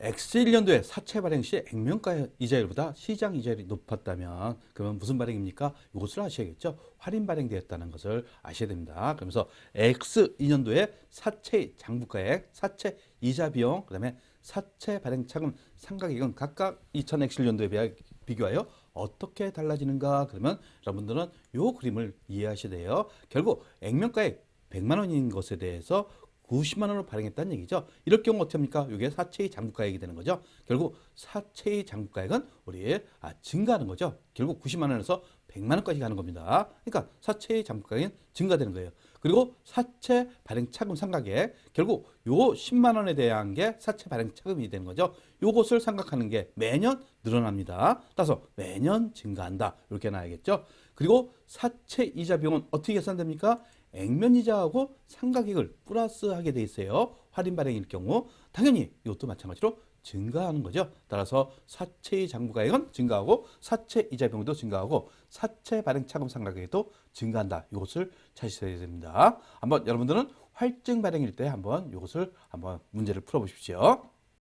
X1년도에 사채 발행 시 액면가 이자율보다 시장 이자율이 높았다면 그러면 무슨 발행입니까? 이것을 아셔야겠죠. 할인 발행되었다는 것을 아셔야 됩니다. 그러면서 X2년도에 사채 장부가액, 사채 이자 비용, 그다음에 사채 발행 차금 상가액은 각각 2000X1년도에 비교하여 어떻게 달라지는가? 그러면 여러분들은 이 그림을 이해하셔야 돼요. 결국 액면가액 100만 원인 것에 대해서 90만 원으로 발행했다는 얘기죠. 이럴 경우 어떻게 합니까? 이게 사채의 장부가액이 되는 거죠. 결국 사채의 장부가액은 우리 아, 증가하는 거죠. 결국 90만 원에서 100만 원까지 가는 겁니다. 그러니까 사채의 장부가액은 증가되는 거예요. 그리고 사채 발행 차금 상가액 결국 요 10만 원에 대한 게 사채 발행 차금이 되는 거죠. 요것을 생각하는 게 매년 늘어납니다. 따라서 매년 증가한다. 이렇게 나야겠죠. 그리고 사채 이자 비용은 어떻게 계산됩니까? 액면 이자하고 상가액을 플러스하게 돼 있어요. 할인 발행일 경우 당연히 이것도 마찬가지로 증가하는 거죠. 따라서 사채의 장부가액은 증가하고 사채 이자 비용도 증가하고 사채 발행 차금 상가액도 증가한다. 이것을 찾으셔야 됩니다. 한번 여러분들은 활증 발행일 때 한번 이것을 한번 문제를 풀어보십시오.